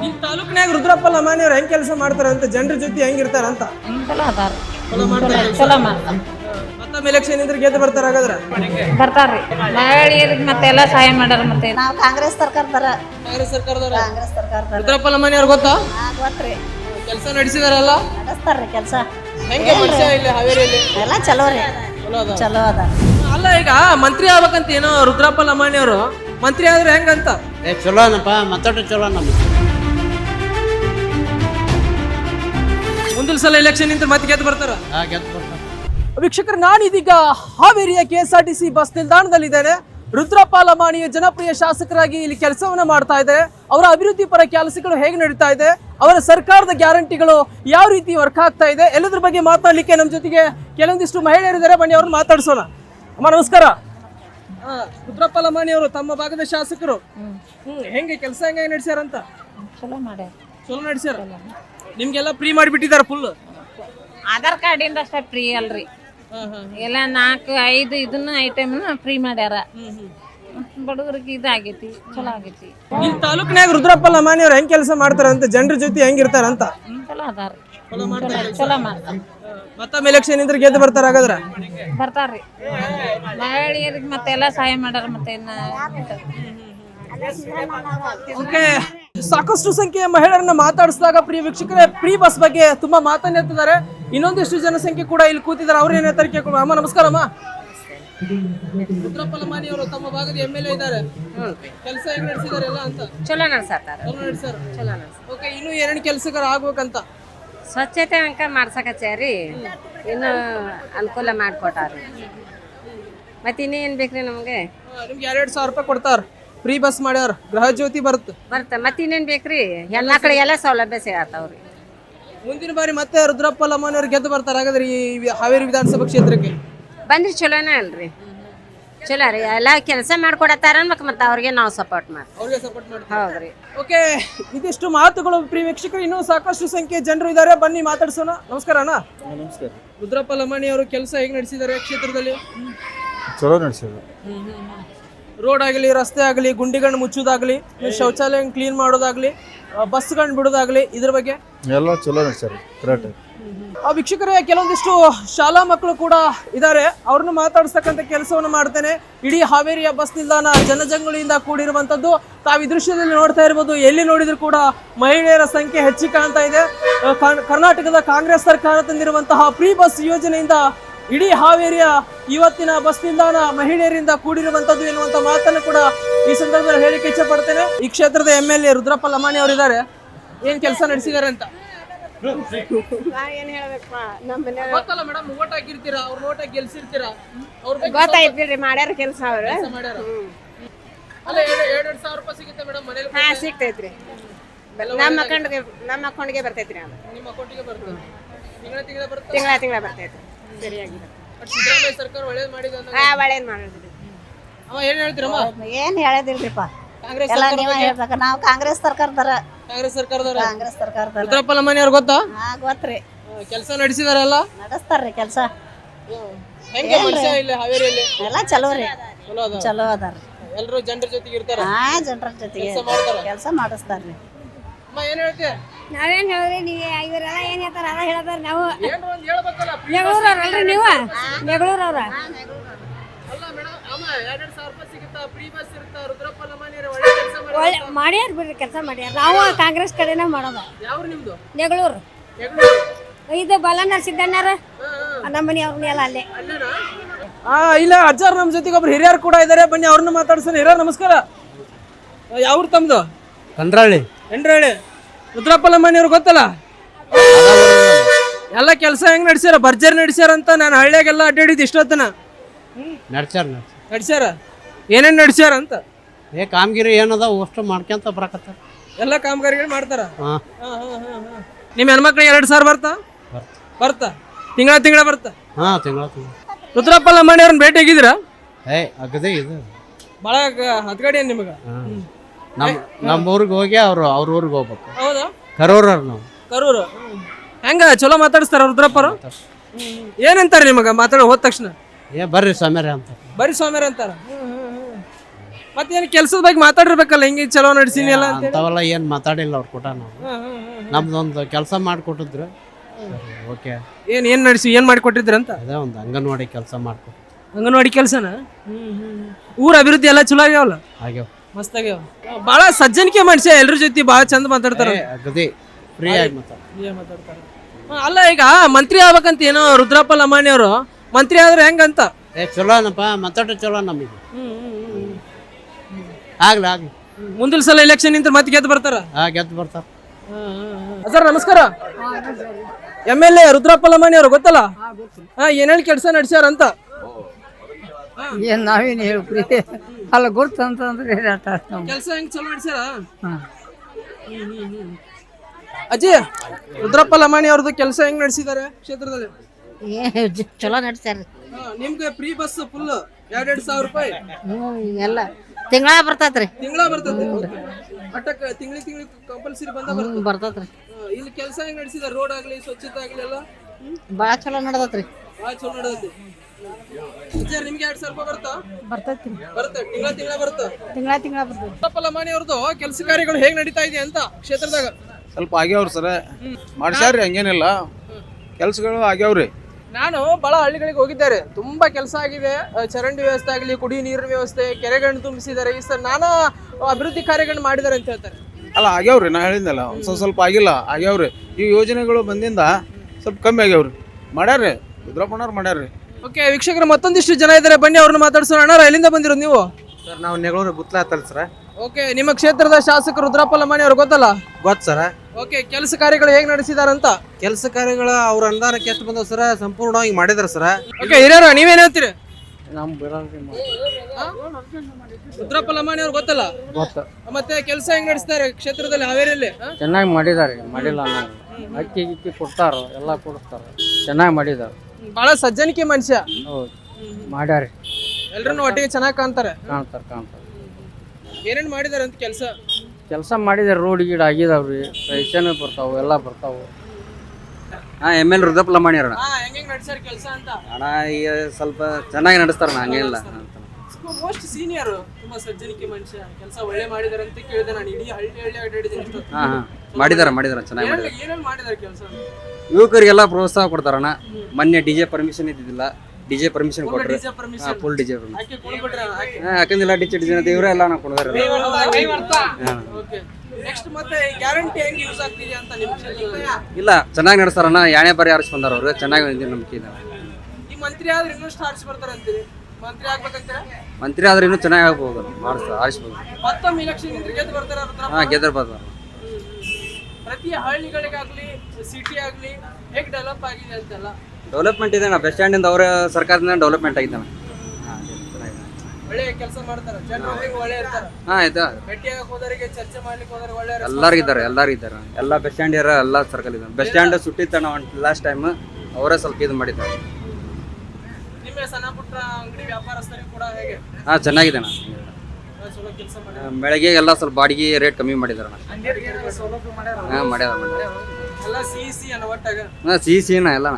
ನಿಮ್ ತಾಲೂಕಿನಾಗ ರುದ್ರಪ್ಪ ಲಮಾನಿ ಅವ್ರು ಹೆಂಗ್ ಕೆಲಸ ಮಾಡ್ತಾರೆ ಅಂತ ಜನರ ಜೊತೆ ಹೆಂಗಿರ್ತಾರ ಅಂತ ಚಲೋ ಅದಾರ ಚಲೋ ಮಾಡ್ತಾರ ಚಲೋ ಮಾಡ್ತಾರ ಮತ್ತೊಮ್ಮೆ ಎಲೆಕ್ಷನ್ ಇದ್ರೆ ಗೆದ್ದು ಬರ್ತಾರ ಹಾಗಾದ್ರ? ಬರ್ತಾರ್ರಿ. ಮಹಿಳೆಯರಿಗೆ ಮತ್ತೆಲ್ಲ ಸಹಾಯ ಮಾಡ್ಯಾರ ಮತ್ತೆ. ನಾವು ಕಾಂಗ್ರೆಸ್ ಸರ್ಕಾರದರ ಕಾಂಗ್ರೆಸ್ ಸರ್ಕಾರದವ್ರ? ಕಾಂಗ್ರೆಸ್ ಸರ್ಕಾರ ರುದ್ರಪ್ಪ ಲಮಾನಿ ಗೊತ್ತು? ಗೊತ್ತಾ ಗೊತ್ತ್ರಿ. ಕೆಲಸ ನಡೆಸಿದಾರಲ್ಲ? ನಡೆಸ್ತಾರ್ರಿ ಕೆಲಸ. ಹೆಂಗೆ ಮನುಷ್ಯ ಇಲ್ಲಿ ಹಾವೇರಿಯಲ್ಲಿ? ಎಲ್ಲ ಚಲೋ ರೀ. ಚಲೋ ಅದ ಚಲೋ ಅದ ಅಲ್ಲ ಈಗ ಮಂತ್ರಿ ಆಗ್ಬೇಕಂತ ಏನೋ ರುದ್ರಪ್ಪ ಲಮಾಣಿ ಅವರು ಮಂತ್ರಿ ಆದ್ರೆ ಹೆಂಗಂತ? ಏ ಚಲೋನಪ್ಪ ಮತ್ತೊಟ್ಟು ಚಲೋ ನಮ್ಮ ಮುಂದಿನ ಸಲ ಎಲೆಕ್ಷನ್ ನಿಂತ ಮತ್ತೆ ಗೆದ್ದು ಬರ್ತಾರ? ಹಾಂ ಗೆದ್ದು ಬರ್ತಾರೆ. ವೀಕ್ಷಕರು ನಾನು ಇದೀಗ ಹಾವೇರಿಯ K S R T C bus ನಿಲ್ದಾಣದಲ್ಲಿದ್ದೇನೆ. Rudrappa ಲಮಾಣಿಯ ಜನಪ್ರಿಯ ಶಾಸಕರಾಗಿ ಇಲ್ಲಿ ಕೆಲಸವನ್ನ ಮಾಡ್ತಾ ಇದ್ದಾರೆ. ಅವರ ಅಭಿವೃದ್ಧಿ ಪರ ಕೆಲಸಗಳು ಹೇಗೆ ನಡೀತಾ ಇದೆ? ಅವರ ಸರ್ಕಾರದ ಗ್ಯಾರಂಟಿಗಳು ಯಾವ ರೀತಿ ವರ್ಕ್ ಆಗ್ತಾ ಇದೆ? ಎಲ್ಲದ್ರ ಬಗ್ಗೆ ಮಾತಾಡಲಿಕ್ಕೆ ನಮ್ಮ ಜೊತೆಗೆ ಕೆಲವೊಂದಿಷ್ಟು ಮಹಿಳೆಯರಿದ್ದಾರೆ ಬನ್ನಿ ಅವ್ರನ್ನ ಮಾತಾಡಿಸೋಣ. ಅಮ್ಮ ನಮಸ್ಕಾರ. ಆ, ರುದ್ರಪ್ಪ ಲಮಾಣಿ ಅವರು ತಮ್ಮ ಭಾಗದ ಶಾಸಕರು. ಹ್ಮ್. ಹೆಂಗೆ ಕೆಲಸ ಹೆಂಗೆ ನಡೆಸ್ಯಾರಂತ? ಚಲೋ ಮಾಡ್ಯಾರ. ಚಲೋ ನಡೆಸ್ಯಾರ? ನಿಮ್ಗೆಲ್ಲ ಫ್ರೀ ಮಾಡಿಬಿಟ್ಟಿದ್ದಾರೆ ಫುಲ್ ಆಧಾರ್ ಕಾರ್ಡಿಂದ ಅಷ್ಟೇ ಫ್ರೀ ಅಲ್ರಿ. ಎಲ್ಲ ನಾಲ್ಕು ಐದು ಇದನ್ನ ಐಟಮ್ ಫ್ರೀ ಮಾಡ್ಯಾರ. ಬಡವರಿಗೆ ಇದಾಗೈತಿ ಚಲೋ ಆಗೈತಿ. ನಿಮ್ ತಾಲೂಕಿನಾಗ ರುದ್ರಪ್ಪ ಲಮಾನಿ ಅವ್ರು ಹೆಂಗ್ ಕೆಲಸ ಮಾಡ್ತಾರ ಅಂತ ಜನರ ಜೊತೆ ಹೆಂಗಿರ್ತಾರ ಅಂತ ಚಲೋ ಅದಾರ ಚಲೋ ಮಾಡ್ತಾರ. ಮತ್ತೊಮ್ಮೆ ಎಲೆಕ್ಷನ್ ಇದ್ರೆ ಗೆದ್ದು ಬರ್ತಾರ ಹಾಗಾದ್ರ? ಬರ್ತಾರ್ರಿ. ಮಹಿಳೆಯರಿಗೆ ಮತ್ತೆಲ್ಲ ಸಹಾಯ ಮಾಡ್ಯಾರ ಮತ್ತೆ ಇನ್ನ ಓಕೆ ಸಾಕಷ್ಟು ಸಂಖ್ಯೆಯ ಮಹಿಳೆಯರನ್ನ ಮಾತಾಡಿಸಿದಾಗ ಪ್ರಿಯ ವೀಕ್ಷಕರೇ ಪ್ರೀ ಬಸ್ ಬಗ್ಗೆ ತುಂಬಾ ಮಾತನ್ನೆತ್ತಿದ್ದಾರೆ ಇನ್ನೊಂದಿಷ್ಟು ಜನಸಂಖ್ಯೆ ಕೂಡ ಇಲ್ಲಿ ಕೂತಿದ್ದಾರೆ. ಅವ್ರು ಏನೇ ತರಕೆ ಅಮ್ಮ ನಮಸ್ಕಾರ ಅಮ್ಮ. ರುದ್ರಪ್ಪ ಲಮಾನಿ ಅವರು ತಮ್ಮ ಭಾಗದ ಎಂ ಎಲ್ ಎ ಇದ್ದಾರೆ. ಕೆಲಸ ಹೆಂಗ್ ನಡೆಸಿದಾರೆ ಎಲ್ಲ ಅಂತ? ಚಲೋ ನಡ್ಸತ್ತಾರ ಚಲೋ ನಡೆಸ್ಯಾರ ಚಲೋ ನಡ್ಸ ಓಕೆ ಇನ್ನು ಎರಡು ಕೆಲಸಗಾರ ಆಗ್ಬೇಕಂತ? ಸ್ವಚ್ಛತೆ ಅಂಕ ಮಾಡ್ಸಕಚ್ಚಾರಿ ಇನ್ನು ಅನುಕೂಲ ಮಾಡಿಕೊಟ್ಟಾರ. ಮತ್ತೆ ಇನ್ನೇನು ಬೇಕ್ರಿ ನಮಗೆ? ನಿಮ್ಗೆ ಎರಡು ಸಾವಿರ ರೂಪಾಯಿ ಕೊಡ್ತಾರ. ಫ್ರೀ ಬಸ್ ಮಾಡ್ಯಾರ ಗೃಹ ಜ್ಯೋತಿ ಬರುತ್ತೆ ಬರ್ತ ಮತ್ತೆ ಇನ್ನೇನ್ ಬೇಕ್ರಿ? ಎಲ್ಲಾ ಕಡೆ ಎಲ್ಲ ಸೌಲಭ್ಯ ಸಿಗತ್ತಾವ್ರಿ. ಮುಂದಿನ ಬಾರಿ ಮತ್ತೆ ರುದ್ರಪ್ಪ ಲಮ್ಮನವ್ರು ಅವ್ರು ಗೆದ್ದು ಬರ್ತಾರೆ ಹಾಗಾದ್ರೆ ಈ ವಿ- ಹಾವೇರಿ ವಿಧಾನಸಭಾ ಕ್ಷೇತ್ರಕ್ಕೆ? ಬಂದ್ರಿ ಚಲೋನೇ ಅಲ್ರಿ. ಚಲೋ ರೀ ಎಲ್ಲ ಕೆಲಸ ಮಾಡ್ಕೊಡತ್ತಾರ ಅನ್ಬೇಕು ಮತ್ತೆ ಅವ್ರಿಗೆ ನಾವು ಸಪೋರ್ಟ್ ಮಾಡ್ತೀವಿ. ಅವ್ರಿಗೆ ಸಪೋರ್ಟ್ ಮಾಡ್ತಾರೆ ಹೌದ್ರಿ. ಓಕೆ ಇದಿಷ್ಟು ಮಾತುಗಳು ಪ್ರಿಯ ವೀಕ್ಷಕರು. ಇನ್ನೂ ಸಾಕಷ್ಟು ಸಂಖ್ಯೆ ಜನರು ಇದ್ದಾರೆ ಬನ್ನಿ ಮಾತಾಡ್ಸೋಣ. ನಮಸ್ಕಾರ ಅಣ್ಣ. ನಮಸ್ಕಾರ. ರುದ್ರಪ್ಪ ಲಮಾಣಿ ಅವರು ಕೆಲಸ ಹೇಗೆ ನಡೆಸಿದ್ದಾರೆ ಕ್ಷೇತ್ರದಲ್ಲಿ? ಚಲೋ ನಡೆಸಿದ್ರು. ರೋಡ್ ಆಗಲಿ ರಸ್ತೆ ಆಗಲಿ ಗುಂಡಿಗಳನ್ನ ಮುಚ್ಚೋದಾಗ್ಲಿ ಶೌಚಾಲಯ ಕ್ಲೀನ್ ಮಾಡೋದಾಗ್ಲಿ ಬಸ್ಗಳನ್ನ ಬಿಡೋದಾಗ್ಲಿ ಇದ್ರ ಬಗ್ಗೆ? ಎಲ್ಲ ಚಲೋ ಸರ್ ಕರೆಕ್ಟ್ ಆ ವೀಕ್ಷಕರೇ ಕೆಲವೊಂದಿಷ್ಟು ಶಾಲಾ ಮಕ್ಕಳು ಕೂಡ ಇದ್ದಾರೆ. ಅವ್ರನ್ನ ಮಾತಾಡಿಸ್ತಕ್ಕಂಥ ಕೆಲಸವನ್ನು ಮಾಡ್ತೇನೆ. ಇಡೀ ಹಾವೇರಿಯ ಬಸ್ ನಿಲ್ದಾಣ ಜನಜಂಗುಳಿಯಿಂದ ಕೂಡಿರುವಂಥದ್ದು. ತಾವು ಈ ದೃಶ್ಯದಲ್ಲಿ ನೋಡ್ತಾ ಇರ್ಬೋದು ಎಲ್ಲಿ ನೋಡಿದ್ರು ಕೂಡ ಮಹಿಳೆಯರ ಸಂಖ್ಯೆ ಹೆಚ್ಚಿ ಕಾಣ್ತಾ ಇದೆ. ಕರ್ನಾಟಕದ ಕಾಂಗ್ರೆಸ್ ಸರ್ಕಾರ ತಂದಿರುವಂತಹ ಫ್ರೀ ಬಸ್ ಯೋಜನೆಯಿಂದ ಇಡೀ ಹಾವೇರಿಯ ಇವತ್ತಿನ ಬಸ್ ನಿಲ್ದಾಣ ಮಹಿಳೆಯರಿಂದ ಕೂಡಿರುವಂತದ್ದು ಎನ್ನುವಂತ ಮಾತನ್ನು ಕೂಡ ಈ ಸಂದರ್ಭದಲ್ಲಿ ಹೇಳಿಕೆ ಇಚ್ಛೆ ಪಡ್ತೇನೆ. ಈ ಕ್ಷೇತ್ರದ M L A Rudrappa Lamani ಅವರಿದ್ದಾರೆ. ಏನ್ ಕೆಲಸ ನಡೆಸಿದ್ದಾರೆ ಅಂತ? ಏನು ಹೇಳ್ಬೇಕಪ್ಪ ನಮ್ಮ ಮನೆ ಗೊತ್ತಲ್ಲ ಮೇಡಮ್ ಓಟ್ ಹಾಕಿರ್ತೀರಾ ಅವ್ರ ಓಟ್ ಗೆಲ್ಸಿರ್ತೀರಾ? ಅವ್ರ ಗೊತ್ತಾಯ್ತು ಬಿಡ್ರಿ ಮಾಡ್ಯಾರ ಕೆಲಸ ಅವ್ರು. ಮಾಡ್ಯಾರ. ಅಲ್ಲ ಎರಡು ಎರಡು ಸಾವಿರ ರೂಪಾಯಿ ಸಿಗುತ್ತೆ ಮೇಡಮ್ ಮನೇಲಿ ಹಾಂ ಸಿಗ್ತೈತ್ರಿ. ನಮ್ಮ ಅಕೌಂಟ್ಗೆ ನಮ್ಮ ಅಕೌಂಟ್ಗೆ ಬರ್ತೈತ್ರಿ ಅದು. ನಿಮ್ಮ ಅಕೌಂಟಿಗೆ ಬರ್ತದೆ. ತಿಂಗಳ ತಿಂಗಳ ಬರುತ್ತೆ ಸಿದ್ದರಾಮಯ್ಯ ಸರ್ಕಾರ ಒಳ್ಳೇದು ಮಾಡಿದ ಹಾಂ ಒಳ್ಳೇದು ಮಾಡೋದ್ರಿ. ಅಮ್ಮ ಏನ್ ಹೇಳ್ತೀರಮ್ಮ ಏನ್ ಹೇಳದಿಲ್ರಿಪ್ಪ. ಕಾಂಗ್ರೆಸ್ ಎಲ್ಲ ನೀವ? ಹೇಳ್ಬೇಕ ನಾವು ಕಾಂಗ್ರೆಸ್ ಸರ್ಕಾರದರ ಕಾಂಗ್ರೆಸ್ ಸರ್ಕಾರದವ್ರ? ಕಾಂಗ್ರೆಸ್ ಸರ್ಕಾರದರ ರುದ್ರಪ್ಪ ಲಮಾನಿ ಅವ್ರು ಗೊತ್ತಾ? ಹಾ ಗೊತ್ತ್ರಿ. ಕೆಲಸ ನಡೆಸಿದಾರಲ್ಲ? ನಡೆಸ್ತಾರ್ರಿ ಕೆಲಸ. ಹೆಂಗೆ ಮನುಷ್ಯ ಇಲ್ಲಿ ಹಾವೇರಿಯಲ್ಲಿ? ಎಲ್ಲ ಚಲೋ ರೀ ಚಲೋ ಅದ ಚಲೋ ಅದಾರ. ಎಲ್ಲರೂ ಜನರ ಜೊತೆಗೆ ಇರ್ತಾರ? ಹಾ ಜನರ ಜೊತೆಗೆ ಕೆಲ್ಸ ಮಾಡ್ತಾರ? ಕೆಲಸ ಮಾಡಿಸ್ತಾರ್ರಿ. ಅಮ್ಮ ಏನ್ ಹೇಳ್ತೀಯ? ನಾವೇನ್ ಹೇಳ್ರಿ ನೀವು ಇವರೆಲ್ಲ ಏನ್ ಹೇಳ್ತಾರ ಅದ ಹೇಳ್ತಾರ ನಾವು. ಏನ್ ಒಂದ್ ಹೇಳ್ಬೇಕಲ್ಲ ನೆಗಳೂರವ್ರಲ್ರಿ ನೀವು? ಲಮಾನಿ ಒಳ್ಳೆ ಮಾಡ್ಯಾರ ಬಿಡ್ರಿ ಕೆಲಸ ಮಾಡ್ಯಾರ. ನಾವು ಕಾಂಗ್ರೆಸ್ ಕಡೆನ ಮಾಡೋದು. ಬೆಂಗಳೂರು ಇದು ಬಲನ ಸಿದ್ದಣ್ಣರ ನಮ್ಮ ಮನೆಯವ್ರನ್ನ ಎಲ್ಲ ಅಲ್ಲೇ. ಆ ಇಲ್ಲ ಅಜ್ಜಾರ್ ನಮ್ಮ ಜೊತೆಗೆ ಒಬ್ರು ಹಿರಿಯರು ಕೂಡ ಇದ್ದಾರೆ ಬನ್ನಿ ಅವ್ರನ್ನ ಮಾತಾಡ್ಸೋಣ. ಹಿರಿಯರ್ ನಮಸ್ಕಾರ. ಯಾವ್ರು ತಮ್ದು? ಕಂದ್ರಾಳಿ. ಎಂಡ್ರೇಳಿ ರುದ್ರಪ್ಪ ಮನೆಯವ್ರು ಗೊತ್ತಲ್ಲ? ಎಲ್ಲ ಕೆಲಸ ಹೆಂಗ್ ನಡ್ಸ್ಯಾರ? ಭರ್ಜರಿ ನಡ್ಸ್ಯಾರ ಅಂತ ನಾನು ಹಳ್ಳಿಯಾಗೆಲ್ಲ ಅಡ್ಡಾಡಿದ್ದು ಇಷ್ಟೊತ್ತನ. ನಡ್ಸ್ಯಾರ ನಡ್ಸ್ಯಾರ? ಏನೇನ್ ನಡ್ಸ್ಯಾರ ಅಂತ? ಏ ಕಾಮಗಿರಿ ಏನದ? ಅಷ್ಟು ಮಾಡ್ಕೊಂತ ಬರಕತ್ತ. ಎಲ್ಲ ಕಾಮಗಾರಿಗಳು ಮಾಡ್ತಾರ? ಹಾಂ. ನಿಮ್ಮ ಹೆಣ್ಮಕ್ಳಿಗೆ ಎರಡು ಸಾವಿರ ಬರ್ತಾ? ಬರ್ತಾ. ತಿಂಗಳ ತಿಂಗಳ ಬರ್ತಾ? ಹಾ ತಿಂಗಳ ತಿಂಗಳ. ರುದ್ರಪ್ಪ ಅವ್ರನ್ನ ಭೇಟಿ ಆಗಿದ್ರ ಏ ಅಗದೇ ಇದು. ಭಾಳ ಹತ್ಗಡಿ ನಿಮಗೆ? ನಮ್ಮ ನಮ್ಮ ಊರಿಗೆ ಹೋಗಿ ಅವರು ಅವ್ರ ಊರಿಗೆ ಹೋಗ್ಬೇಕು. ಹೌದಾ? ಕರೂರರು ನಾವು. ಕರೂರು? ಹೆಂಗ? ಚಲೋ ಮಾತಾಡಿಸ್ತಾರ ರುದ್ರಪ್ಪರು? ಏನಂತಾರೆ ನಿಮಗೆ? ಮಾತಾಡೋ ಹೋದ ತಕ್ಷಣ? ಏ ಬರ್ರಿ ಸಮೀರ ಅಂತ. ಬರೀ ಸ್ವಾಮಿಯರ್ ಅಂತಾರ. ಮತ್ತೇನು ಕೆಲಸದ ಬಗ್ಗೆ ಮಾತಾಡಿರ್ಬೇಕಲ್ಲ ಹಿಂಗೆ ಚಲೋ ನಡೆಸೀನಿ ಎಲ್ಲ ಅಂತ ಅಂಥವೆಲ್ಲ ಏನು ಮಾತಾಡಿಲ್ಲ ಅವ್ರು ಕೂಡ ನಾವು. ನಮ್ದೊಂದು ಕೆಲಸ ಮಾಡಿಕೊಟ್ಟಿದ್ರು. ಓಕೆ. ಏನು ಏನು ನಡೆಸಿ ಏನು ಮಾಡಿಕೊಟ್ಟಿದ್ರಿ ಅಂತ? ಅದೇ ಒಂದು ಅಂಗನವಾಡಿ ಕೆಲಸ ಮಾಡಿಕೊಟ್ಟು ಅಂಗನವಾಡಿ ಕೆಲಸನ? ಊರ ಅಭಿವೃದ್ಧಿ ಎಲ್ಲ ಚಲೋ ಆಗ್ಯಾವಲ್ಲ? ಆಗ್ಯಾವ. ಮಸ್ತ್ ಆಗ್ಯಾವ ಭಾಳ ಸಜ್ಜನಿಕೆ ಮನುಷ್ಯ ಎಲ್ಲರ ಜೊತೆ ಭಾಳ ಚಂದ ಮಾತಾಡ್ತಾರೆ. ಏ, ಅಗದಿ ಫ್ರೀ ಆಗಿ ಮಾತಾಡ. ಅಲ್ಲ ಈಗ ಮಂತ್ರಿ ಆಗ್ಬೇಕಂತ ಏನೋ ರುದ್ರಪ್ಪ ಲಮಾಣಿ ಅವರು. ಮಂತ್ರಿ ಆದ್ರೆ ಹೆಂಗಂತ ಏ ಚಲೋನಪ್ಪ ಮಾತಾಡ ಚಲೋ ನಮಗೆ. ಆಗ್ಲಿ ಆಗ್ಲಿ. ಮುಂದಿನ ಸಲ ಎಲೆಕ್ಷನ್ ನಿಂತ ಮತ್ತೆ ಗೆದ್ದು ಬರ್ತಾರ? ಆ ಗೆದ್ದು ಬರ್ತಾರ. ಸರ್ ನಮಸ್ಕಾರ. M L A Rudrappa Lamani ಅವರು ಗೊತ್ತಲ್ಲ? ಹಾ ಏನೇಳಿ ಕೆಲಸ ನಡೆಸ್ಯಾರ ಅಂತ ಏನ್ ನಾವೇನು ಹೇಳ್ಕ್ರಿ ಅಲ್ಲ ಗುರ್ತು ಅಂತಂದ್ರೆ ಕೆಲಸ ಹೆಂಗ್ ಚಲೋ ನಡೆಸ್ಯಾರ ಅಜ್ಜಿ ರುದ್ರಪ್ಪ ಲಮಾಣಿ ಅವ್ರದ್ದು ಕೆಲಸ ಹೆಂಗ್ ನಡೆಸಿದಾರೆ ಕ್ಷೇತ್ರದಲ್ಲಿ? ಏ ಚಲೋ ನಡ್ಸ್ಯಾರ. ಹಾ, ನಿಮ್ಗೆ ಫ್ರೀ ಬಸ್ ಫುಲ್ ಎರಡೆರಡು ಸಾವಿರ ರೂಪಾಯಿ? ಹ್ಞೂ ಎಲ್ಲ. ತಿಂಗಳ ಬರ್ತೈತ್ರಿ. ತಿಂಗಳ ಬರ್ತದೆ ಅಟಕ ತಿಂಗಳಿಗೆ ತಿಂಗಳಿಗೆ ಕಂಪಲ್ಸರಿ ಬಂದ ಬರ್ತದೆ. ಹ್ಞೂ ಬರ್ತೈತ್ರಿ. ಹಾ, ಇಲ್ಲಿ ಕೆಲಸ ಹೆಂಗ್ ನಡೆಸಿದಾರೆ? ರೋಡ್ ಆಗ್ಲಿ ಸ್ವಚ್ಛತೆ ಆಗ್ಲಿ ಎಲ್ಲ? ಭಾಳ ಚಲೋ ನಡ್ದತ್ರಿ. ಭಾಳ ಚಲೋ ನಡೆದೈತಿ. ಅಜ್ಜಾರ್ ನಿಮ್ಗೆ ಎರಡ್ ಸಾವಿರ ರೂಪಾಯಿ ಬರ್ತಾ ಬರ್ತೈತಿ ಬರುತ್ತೆ ತಿಂಗಳ ತಿಂಗಳ ಬರುತ್ತೆ? ತಿಂಗಳ ತಿಂಗಳ ಬರ್ತೈತಿ ರುದ್ರಪ್ಪ ಲಮಾಣಿ ಅವ್ರದ್ದು ಕೆಲಸ ಕಾರ್ಯಗಳು ಹೇಗ್ ನಡೀತಾ ಇದೆ ಅಂತ ಕ್ಷೇತ್ರದಾಗ? ಸ್ವಲ್ಪ ಆಗ್ಯಾವ್ರಿ ಸರ. ಮಾಡ್ಸ್ಯಾರ್ರಿ ಹಂಗೇನಿಲ್ಲ. ಕೆಲ್ಸಗಳು ಆಗ್ಯಾವ್ರಿ. ನಾನು ಬಹಳ ಹಳ್ಳಿಗಳಿಗೆ ಹೋಗಿದ್ದಾರೆ. ತುಂಬಾ ಕೆಲಸ ಆಗಿದೆ. ಚರಂಡಿ ವ್ಯವಸ್ಥೆ ಆಗಲಿ ಕುಡಿ ನೀರಿನ ವ್ಯವಸ್ಥೆ ಕೆರೆಗಳನ್ನು ತುಂಬಿಸಿದ್ದಾರೆ. ಈ ಸರ್ ನಾನಾ ಅಭಿವೃದ್ಧಿ ಕಾರ್ಯಗಳನ್ನು ಮಾಡಿದ್ದಾರೆ ಅಂತ ಹೇಳ್ತಾರೆ. ಅಲ್ಲ ಆಗ್ಯಾವ್ರಿ ನಾ ಹೇಳಿದ್ನಲ್ಲ. ಒಂದ್ ಸ್ವಲ್ಪ ಸ್ವಲ್ಪ ಆಗಿಲ್ಲ. ಆಗ್ಯಾವ್ರಿ. ಈ ಯೋಜನೆಗಳು ಬಂದಿಂದ ಸ್ವಲ್ಪ ಕಮ್ಮಿ ಆಗ್ಯಾವ್ರಿ. ಮಾಡ್ಯಾರ್ರಿ. ರುದ್ರಪ್ಪನವ್ರು ಮಾಡ್ಯಾರ್ರಿ. ಓಕೆ ವೀಕ್ಷಕರು ಮತ್ತೊಂದಿಷ್ಟು ಜನ ಇದ್ದಾರೆ. ಬನ್ನಿ ಅವ್ರನ್ನ ಮಾತಾಡ್ಸೋಣ. ಅಣ್ಣ ಎಲ್ಲಿಂದ ಬಂದಿರೋ ನೀವು? ಸರ್ ನಾವು ನೆಗಳೂರು ಗುತ್ಲ ಹತ್ತಲ್ ಸರ. ಓಕೆ ನಿಮ್ಮ ಕ್ಷೇತ್ರದ ಶಾಸಕರು ರುದ್ರಪ್ಪ ಲಮಾಣಿ ಅವ್ರು ಗೊತ್ತಲ್ಲ? ಗೊತ್ತು ಸರ. ಓಕೆ ಕೆಲಸ ಕಾರ್ಯಗಳು ಹೇಗ್ ನಡೆಸಿದಾರಂತ? ಕೆಲಸ ಕಾರ್ಯಗಳು ಅವ್ರ ಅನುದಾನಕ್ಕೆ ಎಷ್ಟು ಬಂದವು ಸರ? ಸಂಪೂರ್ಣವಾಗಿ ಮಾಡಿದ್ರು ಸರ. ಓಕೆ ಹಿರಿಯರ ನೀವೇನ್ ಹೇಳ್ತೀರಿ? ನಮ್ಮ ರುದ್ರಪ್ಪ ಲಮಾಣಿ ಅವ್ರು ಗೊತ್ತಲ್ಲ? ಗೊತ್ತ. ಮತ್ತೆ ಕೆಲಸ ಹೆಂಗ್ ನಡೆಸ್ತಾರೆ ಕ್ಷೇತ್ರದಲ್ಲಿ ಹಾವೇರಿಯಲ್ಲಿ? ಹ? ಚೆನ್ನಾಗಿ ಮಾಡಿದಾರೆ ಮಾಡಿಲ್ಲ ಅಣ್ಣ ಅಕ್ಕಿ ಗಿಕ್ಕಿ ಕೊಡ್ತಾರ ಎಲ್ಲ ಕೊಡ್ತಾರ. ಚೆನ್ನಾಗಿ ಮಾಡಿದಾರ. ಬಹಳ ಸಜ್ಜನಿಕೆ ಮನುಷ್ಯ. ಹೌದು. ಮಾಡ್ಯಾರಿ ಎಲ್ಲರೂ ಒಟ್ಟಿಗೆ ಚೆನ್ನಾಗಿ ಕಾಣ್ತಾರೆ. ಕಾಣ್ತಾರೆ ಕಾಣ್ತಾರೆ. ಏನೇನ್ ಮಾಡಿದಾರೆ ಅಂತ ಕೆಲಸ? ಕೆಲಸ ಮಾಡಿದಾರೆ ರೋಡ್ ಗೀಡ್ ಆಗಿದಾವ್ರಿ. ರೇಷನ್ ಬರ್ತಾವು ಎಲ್ಲ ಬರ್ತಾವು. ಹಾಂ ಎಂ ಎಲ್ ರುದ್ರಪ್ಪ ಲಮಾಣಿ ಅಣ್ಣ ಹಾ ಹೆಂಗ್ ಹೆಂಗ್ ನಡೆಸ್ಯಾರ ಕೆಲಸ ಅಂತ? ಅಣ್ಣ ಈಗ ಸ್ವಲ್ಪ ಚೆನ್ನಾಗಿ ನಡೆಸ್ತಾರ ಹಂಗೇನಿಲ್ಲ. ಮೋಸ್ಟ್ ಸೀನಿಯರ್ ತುಂಬಾ ಸಜ್ಜನಿಕೆ ಮನುಷ್ಯ ಕೆಲಸ ಒಳ್ಳೆ ಮಾಡಿದಾರೆ ಅಂತ ಕೇಳಿದೆ ನಾನು. ಇಡೀ ಹಳ್ಳಿ ಹಳ್ಳಿ ಅಡ್ಡಾಡಿದ್ದೀನಿ ಇಷ್ಟೊತ್ತು. ಹಾಂ ಹಾಂ. ಮಾಡಿದಾರ ಮಾಡಿದಾರ ಚೆನ್ನಾಗಿ ಏನೇನ್ ಮಾಡಿದಾರೆ. ಏನೇನ್ ಮಾಡಿದಾರೆ ಕೆಲಸ? ಯುವಕರಿಗೆಲ್ಲ ಪ್ರೋತ್ಸಾಹ ಕೊಡ್ತಾರಣ್ಣ ಮೊನ್ನೆ ಡಿ ಜೆ ಪರ್ಮಿಷನ್ ಇದ್ದಿದ್ದಿಲ್ಲ. ಡಿ ಜೆ ಪರ್ಮಿಷನ್ ಕೊಟ್ಟರೆ DJ permission full D J permission ಹಾಕಿ ಕೊಡ್ಬಿಟ್ರೆ ಹಾಕಿ ಯಾಕಂದಿಲ್ಲ ಡಿ ಜೆ ಡಿ ಜೆ ಇವರೇ ಎಲ್ಲ ನಾವು ಕೊಡ್ದಾರ. ಓಕೆ ನೆಕ್ಸ್ಟ್ ಮತ್ತೆ ಗ್ಯಾರಂಟಿ ಹೆಂಗ್ ಯೂಸ್ ಆಗ್ತಿದೆ ಅಂತ ನಿಮ್ಮ ಇಲ್ಲ ಚೆನ್ನಾಗಿ ನಡೆಸ್ತಾರಣ್ಣ. ಯಾಣೆ ಬಾರಿ ಆರಿಸಿ ಬಂದಾರ ಅವರು. ಚೆನ್ನಾಗಿ ನಂಬಿಕೆ ಇದೆ ಈ ಮಂತ್ರಿ ಆದ್ರೆ ಇನ್ನಷ್ಟು ಆರಿಸಿ ಬರ್ತಾರೆ ಅಂತೀರಿ ಮಂತ್ರಿ ಆದ್ರೆ ಇನ್ನೂ ಚೆನ್ನಾಗಿ ಆಗ್ಬೋದು. ಮಾಡಿಸ್ತಾರೆ ಆರಿಸ್ಬೋದು ಮತ್ತೊಮ್ಮೆ ಇಲೆಕ್ಷನ್ ನಿಂತ್ರೆ ಗೆದ್ದು ಬರ್ತಾರ ಹಾಂ ಗೆದ್ರ ಬರ್ತಾರೆ. ಪ್ರತಿ ಹಳ್ಳಿಗಳಿಗಾಗಲಿ ಸಿಟಿ ಆಗಲಿ ಹೇಗೆ ಡೆವಲಪ್ ಆಗಿದೆ ಅಂತೆಲ್ಲ? ಡೆವಲಪ್ಮೆಂಟ್ ಇದೆ ಬಸ್ ಸ್ಟ್ಯಾಂಡಿಂದ ಅವರ ಸರ್ಕಾರದಿಂದ ಡೆವಲಪ್ಮೆಂಟ್ ಆಗಿದೆ ಒಳ್ಳೆ ಕೆಲಸ ಮಾಡ್ತಾರೆ. ಜನರಿಗೆ ಒಳ್ಳೆ ಇರ್ತಾರೆ. ಹಾಂ ಆಯ್ತಾ ಭೇಟಿಯಾಗಕ್ಕೆ ಹೋದವರಿಗೆ ಚರ್ಚೆ ಮಾಡ್ಲಿಕ್ಕೆ ಹೋದ್ರೆ ಒಳ್ಳೆ ಎಲ್ಲರೂ ಇದ್ದಾರೆ ಎಲ್ಲರೂ ಇದ್ದಾರೆ ಎಲ್ಲ ಬಸ್ ಸ್ಟ್ಯಾಂಡ್ ಇರೋ ಎಲ್ಲ ಸರ್ಕಲ್ ಇದ್ದಾರೆ. ಬಸ್ ಸ್ಟ್ಯಾಂಡ್ ಸುಟ್ಟಿತ್ತಣ್ಣ ಒಂದು ಲಾಸ್ಟ್ ಟೈಮ್ ಅವರೇ ಸ್ವಲ್ಪ ಇದು ಮಾಡಿದ್ದಾರೆ. ನಿಮ್ಮ ಸಣ್ಣ ಪುಟ್ಟ ಅಂಗಡಿ ವ್ಯಾಪಾರಸ್ಥರಿಗೆ ಕೂಡ ಹೇಗೆ? ಹಾಂ ಚೆನ್ನಾಗಿದೆ ಅಣ್ಣ. ಚಲೋ ಕೆಲಸ ಮಾಡಿ ಆ, ಬೆಳಗ್ಗೆ ಎಲ್ಲ ಸ್ವಲ್ಪ ಬಾಡಿಗೆ ರೇಟ್ ಕಮ್ಮಿ ಮಾಡಿದಾರಣ್ಣ ಹಾಂ ಮಾಡ್ಯಾರ ಮಾಡ್ಯಾರ. ಎಲ್ಲ ಸಿಹಿ ಸಿಹಿ ಅನ್ನೋ ಒಟ್ಟಾಗ? ಹಾಂ ಎಲ್ಲ